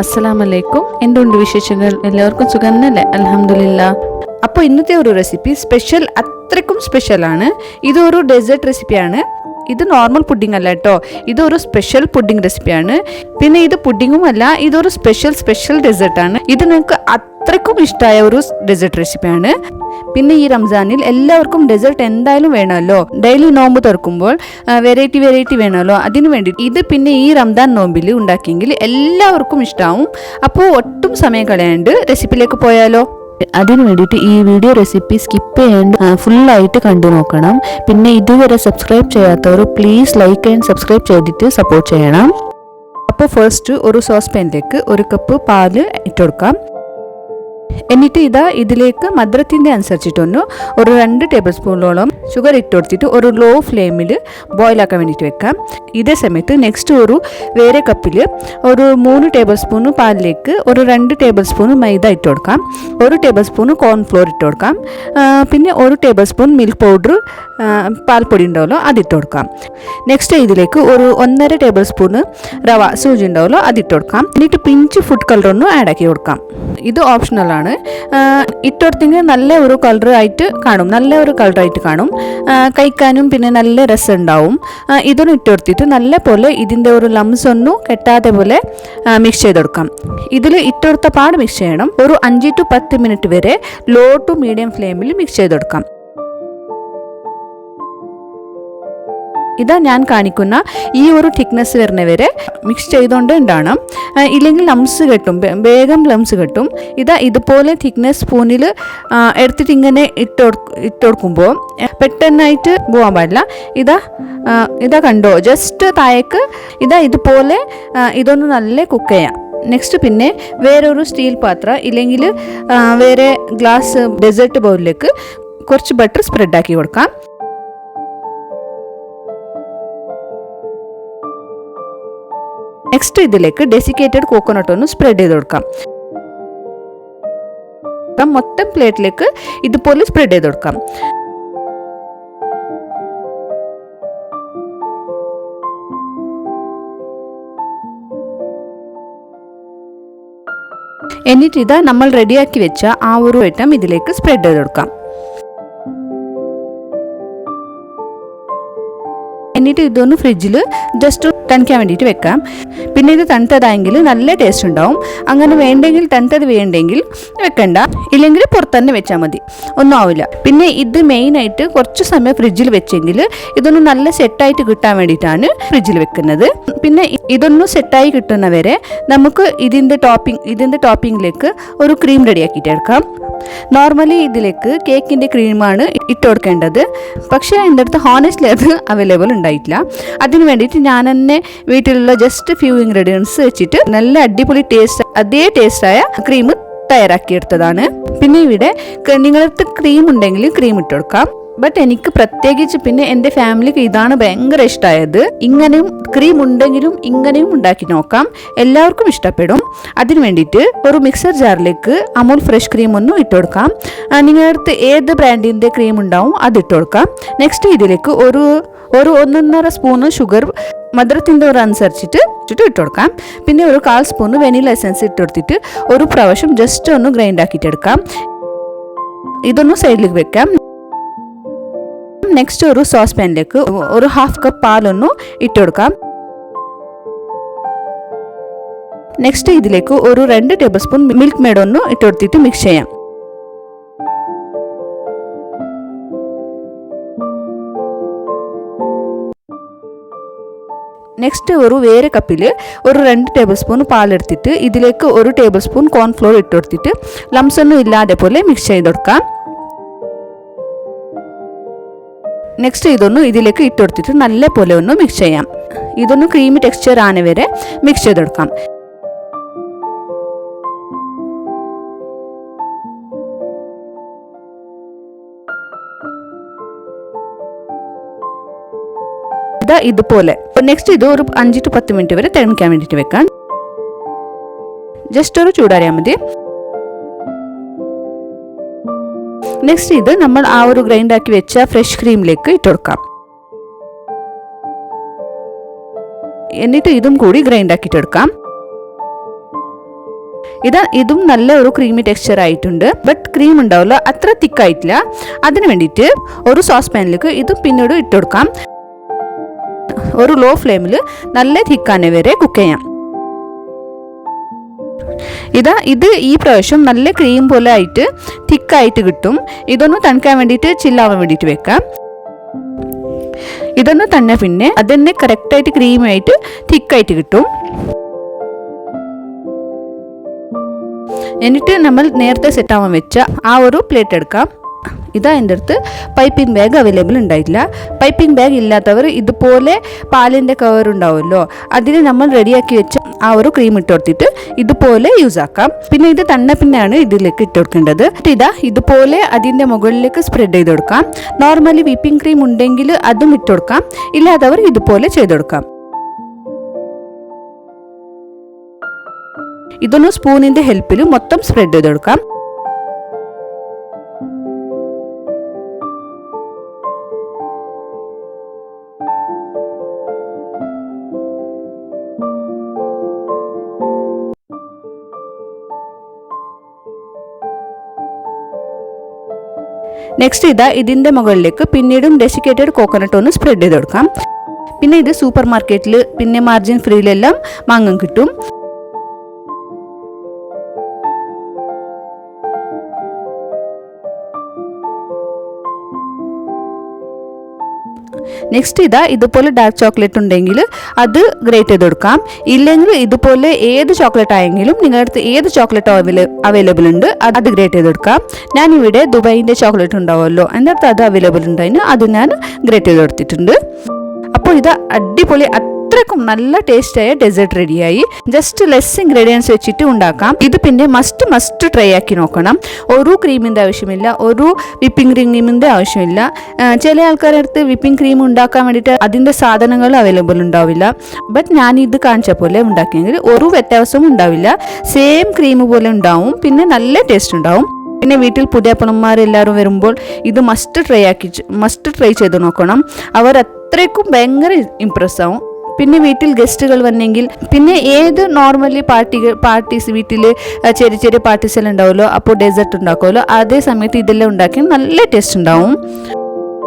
അസ്സലാമലൈക്കും. എന്തുണ്ട് വിശേഷങ്ങൾ? എല്ലാവർക്കും സുഖം തന്നെ അലഹമില്ല അപ്പോൾ ഇന്നത്തെ ഒരു റെസിപ്പി സ്പെഷ്യൽ അത്രയ്ക്കും സ്പെഷ്യലാണ് ഇതൊരു ഡെസേർട്ട് റെസിപ്പിയാണ് ഇത് നോർമൽ പുഡിംഗ് അല്ല കേട്ടോ ഇതൊരു സ്പെഷ്യൽ പുഡിംഗ് റെസിപ്പിയാണ് പിന്നെ ഇത് പുഡിങ്ങും അല്ല ഇതൊരു സ്പെഷ്യൽ സ്പെഷ്യൽ ഡെസേർട്ടാണ് ഇത് നിങ്ങൾക്ക് അത്രയ്ക്കും ഇഷ്ടമായ ഒരു ഡെസേർട്ട് റെസിപ്പിയാണ് പിന്നെ ഈ റംസാനിൽ എല്ലാവർക്കും ഡെസേർട്ട് എന്തായാലും വേണമല്ലോ. ഡെയിലി നോമ്പ് തുറക്കുമ്പോൾ വെറൈറ്റി വെറൈറ്റി വേണമല്ലോ. അതിനു വേണ്ടി ഇത് പിന്നെ ഈ റംസാൻ നോമ്പിൽ ഉണ്ടാക്കിയെങ്കിൽ എല്ലാവർക്കും ഇഷ്ടമാവും അപ്പോൾ ഒട്ടും സമയം കളയാണ്ട് റെസിപ്പിയിലേക്ക് പോയാലോ? അതിന് വേണ്ടിയിട്ട് ഈ വീഡിയോ റെസിപ്പി സ്കിപ്പ് ചെയ്യാണ്ട് ഫുള്ളായിട്ട് കണ്ടു നോക്കണം. പിന്നെ ഇതുവരെ സബ്സ്ക്രൈബ് ചെയ്യാത്തവർ പ്ലീസ് ലൈക്ക് ആൻഡ് സബ്സ്ക്രൈബ് ചെയ്തിട്ട് സപ്പോർട്ട് ചെയ്യണം. അപ്പോൾ ഫസ്റ്റ് ഒരു സോസ് പാനിലേക്ക് ഒരു കപ്പ് പാൽ ഇട്ട് കൊടുക്കാം. എന്നിട്ട് ഇതാ ഇതിലേക്ക് മധുരത്തിന്റെ അനുസരിച്ചിട്ടൊന്ന് ഒരു രണ്ട് ടേബിൾ സ്പൂണോളം ഷുഗർ ഇട്ട് കൊടുത്തിട്ട് ഒരു ലോ ഫ്ലെയിമിൽ ബോയിലാക്കാൻ വേണ്ടിയിട്ട് വെക്കാം. ഇതേ സമയത്ത് നെക്സ്റ്റ് ഒരു വേറെ കപ്പിൽ ഒരു മൂന്ന് ടേബിൾ സ്പൂൺ പാലിലേക്ക് ഒരു രണ്ട് ടേബിൾ സ്പൂൺ മൈദ ഇട്ട് കൊടുക്കാം. ഒരു ടേബിൾ സ്പൂൺ കോൺഫ്ലോർ ഇട്ട് കൊടുക്കാം. പിന്നെ ഒരു ടേബിൾ സ്പൂൺ മിൽക്ക് പൗഡർ പാൽപ്പൊടി ഉണ്ടാവുമല്ലോ അത് ഇട്ട് കൊടുക്കാം. നെക്സ്റ്റ് ഇതിലേക്ക് ഒരു ഒന്നര ടേബിൾ സ്പൂൺ റവ സൂചി ഉണ്ടാവുമല്ലോ അത് ഇട്ട് കൊടുക്കാം. എന്നിട്ട് പിഞ്ച് ഫുഡ് കളറൊന്നും ആഡ് ആക്കി കൊടുക്കാം. ഇത് ഓപ്ഷണലാണ് ഇട്ടുകൊടുത്തെങ്കിൽ നല്ല ഒരു കളർ ആയിട്ട് കാണും. നല്ല ഒരു കളർ ആയിട്ട് കാണും. കഴിക്കാനും പിന്നെ നല്ല രസം ഉണ്ടാവും. ഇതൊന്നും ഇട്ടോടുത്തിട്ട് നല്ല പോലെ ഇതിന്റെ ഒരു ലംസ് ഒന്നും കെട്ടാതെ പോലെ മിക്സ് ചെയ്തെടുക്കാം. ഇതിൽ ഇട്ടോടുത്ത പാട് മിക്സ് ചെയ്യണം. ഒരു അഞ്ച് ടു പത്ത് മിനിറ്റ് വരെ ലോ ടു മീഡിയം ഫ്ലെയിമിൽ മിക്സ് ചെയ്ത് ഇതാ ഞാൻ കാണിക്കുന്ന ഈ ഒരു തിക്നെസ് വരുന്നവരെ മിക്സ് ചെയ്തുകൊണ്ട് ഉണ്ടാവണം. ഇല്ലെങ്കിൽ ലംസ് കെട്ടും. വേഗം ലംസ് കെട്ടും. ഇതാ ഇതുപോലെ തിക്നെസ് സ്പൂണിൽ എടുത്തിട്ട് ഇങ്ങനെ ഇട്ട് കൊടുക്ക- ഇട്ട് കൊടുക്കുമ്പോൾ പെട്ടെന്നായിട്ട് പോകാൻ പാടില്ല. ഇതാ ഇതാ കണ്ടോ? ജസ്റ്റ് താഴേക്ക് ഇതാ ഇതുപോലെ ഇതൊന്ന് നല്ല കുക്ക് ചെയ്യാം. നെക്സ്റ്റ് പിന്നെ വേറൊരു സ്റ്റീൽ പാത്രം ഇല്ലെങ്കിൽ വേറെ ഗ്ലാസ് ഡെസേർട്ട് ബൗളിലേക്ക് കുറച്ച് ബട്ടർ സ്പ്രെഡ് ആക്കി കൊടുക്കാം. നെക്സ്റ്റ് ഇതിലേക്ക് ഡെസിക്കേറ്റഡ് കോക്കോനട്ട് ഒന്ന് സ്പ്രെഡ് ചെയ്ത് കൊടുക്കാം. മൊത്തം പ്ലേറ്റിലേക്ക് ഇതുപോലെ സ്പ്രെഡ് ചെയ്ത് കൊടുക്കാം. എന്നിട്ട് ഇതാ നമ്മൾ റെഡിയാക്കി വെച്ച ആ ഒരു ഐറ്റം ഇതിലേക്ക് സ്പ്രെഡ് ചെയ്ത് കൊടുക്കാം. എന്നിട്ട് ഇതൊന്ന് ഫ്രിഡ്ജിൽ ജസ്റ്റ് തണുക്കാൻ വേണ്ടിയിട്ട് വെക്കാം. പിന്നെ ഇത് തണുത്തതായെങ്കിൽ നല്ല ടേസ്റ്റ് ഉണ്ടാവും. അങ്ങനെ വേണ്ടെങ്കിൽ തണുത്തത് വേണ്ടെങ്കിൽ വെക്കണ്ട. ഇല്ലെങ്കിൽ പുറത്ത് തന്നെ വെച്ചാൽ മതി. ഒന്നും ആവില്ല. പിന്നെ ഇത് മെയിനായിട്ട് കുറച്ച് സമയം ഫ്രിഡ്ജിൽ വെച്ചെങ്കിൽ ഇതൊന്ന് നല്ല സെറ്റായിട്ട് കിട്ടാൻ വേണ്ടിയിട്ടാണ് ഫ്രിഡ്ജിൽ വെക്കുന്നത്. പിന്നെ ഇതൊന്നും സെറ്റായി കിട്ടുന്നവരെ നമുക്ക് ഇതിന്റെ ടോപ്പിംഗ് ഇതിന്റെ ടോപ്പിംഗിലേക്ക് ഒരു ക്രീം റെഡിയാക്കിയിട്ട് എടുക്കാം. നോർമലി ഇതിലേക്ക് കേക്കിന്റെ ക്രീമാണ് ഇട്ട് കൊടുക്കേണ്ടത്. പക്ഷേ എന്റെ അടുത്ത് ഹോണസ്റ്റ്ലി അത് അവൈലബിൾ ഉണ്ടായിട്ടില്ല അതിന് വേണ്ടിയിട്ട് ഞാൻ തന്നെ വീട്ടിലുള്ള ജസ്റ്റ് ഫ്യൂ ഇൻഗ്രീഡിയൻസ് വെച്ചിട്ട് നല്ല അടിപൊളി ടേസ്റ്റ് അതേ ടേസ്റ്റായ ക്രീം തയ്യാറാക്കിയെടുത്തതാണ്. പിന്നെ ഇവിടെ നിങ്ങളടുത്ത് ക്രീം ഉണ്ടെങ്കിൽ ക്രീം ഇട്ട് കൊടുക്കാം. ബട്ട് എനിക്ക് പ്രത്യേകിച്ച് പിന്നെ എന്റെ ഫാമിലിക്ക് ഇതാണ് ഭയങ്കര ഇഷ്ടമായത് ഇങ്ങനെയും ക്രീം ഉണ്ടെങ്കിലും ഇങ്ങനെയും ഉണ്ടാക്കി നോക്കാം. എല്ലാവർക്കും ഇഷ്ടപ്പെടും. അതിന് വേണ്ടിയിട്ട് ഒരു മിക്സർ ജാറിലേക്ക് അമൂൽ ഫ്രഷ് ക്രീം ഒന്നും ഇട്ട് കൊടുക്കാം. നിങ്ങളുടെ അടുത്ത് ഏത് ബ്രാൻഡിന്റെ ക്രീം ഉണ്ടാവും അത് ഇട്ട് കൊടുക്കാം. നെക്സ്റ്റ് ഇതിലേക്ക് ഒരു ഒരു ഒന്നൊന്നര സ്പൂണ് ഷുഗർ മധുരത്തിന്റെ ഒരു അനുസരിച്ചിട്ട് ഇട്ട് കൊടുക്കാം. പിന്നെ ഒരു കാൽ സ്പൂണ് വെനില എസൻസ് ഇട്ട് കൊടുത്തിട്ട് ഒരു പ്രാവശ്യം ജസ്റ്റ് ഒന്ന് ഗ്രൈൻഡ് ആക്കിയിട്ട് എടുക്കാം. ഇതൊന്ന് സൈഡിലേക്ക് വെക്കാം. നെക്സ്റ്റ് ഒരു സോസ് പാനിലേക്ക് ഒരു ഹാഫ് കപ്പ് പാലൊന്ന് ഇട്ട് കൊടുക്കാം. നെക്സ്റ്റ് ഇതിലേക്ക് ഒരു രണ്ട് ടേബിൾ സ്പൂൺ മിൽക്ക് മേഡ് ഒന്ന് ഇട്ട് കൊടുത്തിട്ട് മിക്സ് ചെയ്യാം. നെക്സ്റ്റ് ഒരു വേറെ കപ്പിൽ ഒരു രണ്ട് ടേബിൾ സ്പൂൺ പാലെടുത്തിട്ട് ഇതിലേക്ക് ഒരു ടേബിൾ സ്പൂൺ കോൺഫ്ലോർ ഇട്ട് കൊടുത്തിട്ട് ലംസൊന്നും ഇല്ലാതെ പോലെ മിക്സ് ചെയ്ത് കൊടുക്കാം നെക്സ്റ്റ് ഇതൊന്ന് ഇതിലേക്ക് ഇട്ട് കൊടുത്തിട്ട് നല്ല പോലെ ഒന്ന് മിക്സ് ചെയ്യാം. ഇതൊന്ന് ക്രീമി ടെക്സ്ചർ ആണ് വരെ മിക്സ് ചെയ്തെടുക്കാം. ഇതാ ഇതുപോലെ. നെക്സ്റ്റ് ഇത് ഒരു അഞ്ച് ടു പത്ത് മിനിറ്റ് വരെ തിളക്കാൻ വേണ്ടിയിട്ട് വെക്കാം. ജസ്റ്റ് ഒരു ചൂടാറിയാൽ മതി. നെക്സ്റ്റ് ഇത് നമ്മൾ ആ ഒരു ഗ്രൈൻഡ് ആക്കി വെച്ച ഫ്രഷ് ക്രീമിലേക്ക് ഇട്ട് കൊടുക്കാം. എന്നിട്ട് ഇതും കൂടി ഗ്രൈൻഡ് ആക്കിയിട്ടെടുക്കാം ഇത് ഇതും നല്ല ഒരു ക്രീമി ടെക്സ്ചർ ആയിട്ടുണ്ട്. ബട്ട് ക്രീം ഉണ്ടാവില്ല അത്ര തിക്കായിട്ടില്ല അതിന് വേണ്ടിയിട്ട് ഒരു സോസ് പാനിലേക്ക് ഇതും പിന്നീട് ഇട്ട് കൊടുക്കാം. ഒരു ലോ ഫ്ലെയിമിൽ നല്ല തിക്കാനെ വരെ കുക്ക് ചെയ്യാം. ഇതാ ഇത് ഈ പ്രാവശ്യം നല്ല ക്രീം പോലെ ആയിട്ട് തിക്കായിട്ട് കിട്ടും. ഇതൊന്ന് തണുക്കാൻ വേണ്ടിയിട്ട് ചില്ലാവാൻ വേണ്ടിയിട്ട് വെക്കാം. ഇതൊന്ന് തന്നെ പിന്നെ അതന്നെ കറക്റ്റായിട്ട് ക്രീമായിട്ട് തിക്കായിട്ട് കിട്ടും. എന്നിട്ട് നമ്മൾ നേരത്തെ സെറ്റ് ആവാൻ വെച്ച ആ ഒരു പ്ലേറ്റ് എടുക്കാം. ഇതാ എന്റെ അടുത്ത് പൈപ്പിംഗ് ബാഗ് അവൈലബിൾ ഉണ്ടായിട്ടില്ല. പൈപ്പിംഗ് ബാഗ് ഇല്ലാത്തവർ ഇതുപോലെ പാലിന്റെ കവർ ഉണ്ടാവുമല്ലോ. അതിന് നമ്മൾ റെഡിയാക്കി വെച്ച ആ ഒരു ക്രീം ഇട്ട് കൊടുത്തിട്ട് ഇതുപോലെ യൂസ് ആക്കാം. പിന്നെ ഇത് തണ്ണ പിന്നെയാണ് ഇതിലേക്ക് ഇട്ട് കൊടുക്കേണ്ടത്. ഇതാ ഇതുപോലെ അതിന്റെ മുകളിലേക്ക് സ്പ്രെഡ് ചെയ്ത് കൊടുക്കാം. നോർമലി വിപ്പിംഗ് ക്രീം ഉണ്ടെങ്കിൽ അതും ഇട്ട് കൊടുക്കാം. ഇല്ലാത്തവർ ഇതുപോലെ ചെയ്ത് കൊടുക്കാം. ഇതൊന്ന് സ്പൂണിന്റെ ഹെൽപ്പിൽ മൊത്തം സ്പ്രെഡ് ചെയ്ത് കൊടുക്കാം. നെക്സ്റ്റ് ഇതാ ഇതിന്റെ മുകളിലേക്ക് പിന്നീടും ഡെസിക്കേറ്റഡ് കോക്കനട്ട് ഒന്ന് സ്പ്രെഡ് ചെയ്ത് കൊടുക്കാം. പിന്നെ ഇത് സൂപ്പർ മാർക്കറ്റിൽ പിന്നെ മാർജിൻ ഫ്രീയിലെല്ലാം വാങ്ങാൻ കിട്ടും. നെക്സ്റ്റ് ഇതാ ഇതുപോലെ ഡാർക്ക് ചോക്ലേറ്റ് ഉണ്ടെങ്കിൽ അത് ഗ്രേറ്റ് ചെയ്ത് കൊടുക്കാം ഇല്ലെങ്കിൽ ഇതുപോലെ ഏത് ചോക്ലേറ്റ് ആയെങ്കിലും നിങ്ങളുടെ അടുത്ത് ഏത് ചോക്ലേറ്റ് അവൈലബിൾ ഉണ്ട് അത് ഗ്രേറ്റ് ചെയ്ത് കൊടുക്കാം ഇവിടെ ദുബായിന്റെ ചോക്ലേറ്റ് ഉണ്ടാവുമല്ലോ എന്റെ അടുത്ത് അത് അവൈലബിൾ ഉണ്ടായിരുന്നു അത് ഞാൻ ഗ്രേറ്റ് ചെയ്ത് കൊടുത്തിട്ടുണ്ട് അപ്പോൾ ഇത് അടിപൊളി അത്രക്കും നല്ല ടേസ്റ്റ് ആയ ഡെസേർട്ട് റെഡിയായി ജസ്റ്റ് ലെസ് ഇൻഗ്രീഡിയൻസ് വെച്ചിട്ട് ഉണ്ടാക്കാം. ഇത് പിന്നെ മസ്റ്റ് മസ്റ്റ് ട്രൈ ആക്കി നോക്കണം. ഒരു ക്രീമിന്റെ ആവശ്യമില്ല ഒരു വിപ്പിംഗ് ക്രീമിന്റെ ആവശ്യമില്ല. ചില ആൾക്കാരുടെ അടുത്ത് വിപ്പിംഗ് ക്രീം ഉണ്ടാക്കാൻ വേണ്ടിയിട്ട് അതിന്റെ സാധനങ്ങൾ അവൈലബിൾ ഉണ്ടാവില്ല. ബട്ട് ഞാൻ ഇത് കാണിച്ച പോലെ ഉണ്ടാക്കിയെങ്കിൽ ഒരു വ്യത്യാസവും ഉണ്ടാവില്ല. സെയിം ക്രീം പോലെ ഉണ്ടാവും പിന്നെ നല്ല ടേസ്റ്റ് ഉണ്ടാവും. പിന്നെ വീട്ടിൽ പുതിയ പുതിയപ്പണന്മാർ എല്ലാവരും വരുമ്പോൾ ഇത് മസ്റ്റ് ട്രൈ ആക്കി മസ്റ്റ് ട്രൈ ചെയ്ത് നോക്കണം. അവർ അത്രയ്ക്കും ഭയങ്കര ഇമ്പ്രസ് ആവും. പിന്നെ വീട്ടിൽ ഗസ്റ്റുകൾ വന്നെങ്കിൽ പിന്നെ ഏത് നോർമലി പാർട്ടികൾ പാർട്ടീസ് വീട്ടിൽ ചെറിയ ചെറിയ പാർട്ടീസ് എല്ലാം ഉണ്ടാവുമല്ലോ അപ്പോൾ ഡെസേർട്ട് ഉണ്ടാക്കുമല്ലോ അതേ സമയത്ത് ഇതെല്ലാം ഉണ്ടാക്കി നല്ല ടേസ്റ്റ് ഉണ്ടാവും.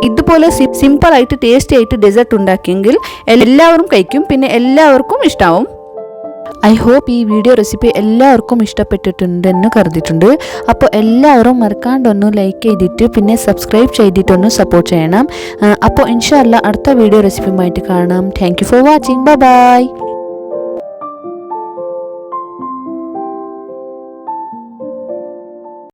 ഇതുപോലെ സിമ്പിൾ ആയിട്ട് ടേസ്റ്റി ആയിട്ട് ഡെസേർട്ട് ഉണ്ടാക്കിയെങ്കിൽ എല്ലാവരും കഴിക്കും പിന്നെ എല്ലാവർക്കും ഇഷ്ടാവും. ഐ ഹോപ്പ് ഈ വീഡിയോ റെസിപ്പി എല്ലാവർക്കും ഇഷ്ടപ്പെട്ടിട്ടുണ്ടെന്ന് കരുതിയിട്ടുണ്ട്. അപ്പോൾ എല്ലാവരും മറക്കാണ്ടൊന്ന് ലൈക്ക് ചെയ്തിട്ട് പിന്നെ സബ്സ്ക്രൈബ് ചെയ്തിട്ടൊന്ന് സപ്പോർട്ട് ചെയ്യണം. അപ്പോൾ ഇൻഷാല്ല അടുത്ത വീഡിയോ റെസിപ്പിയുമായിട്ട് കാണാം. Thank for watching bye bye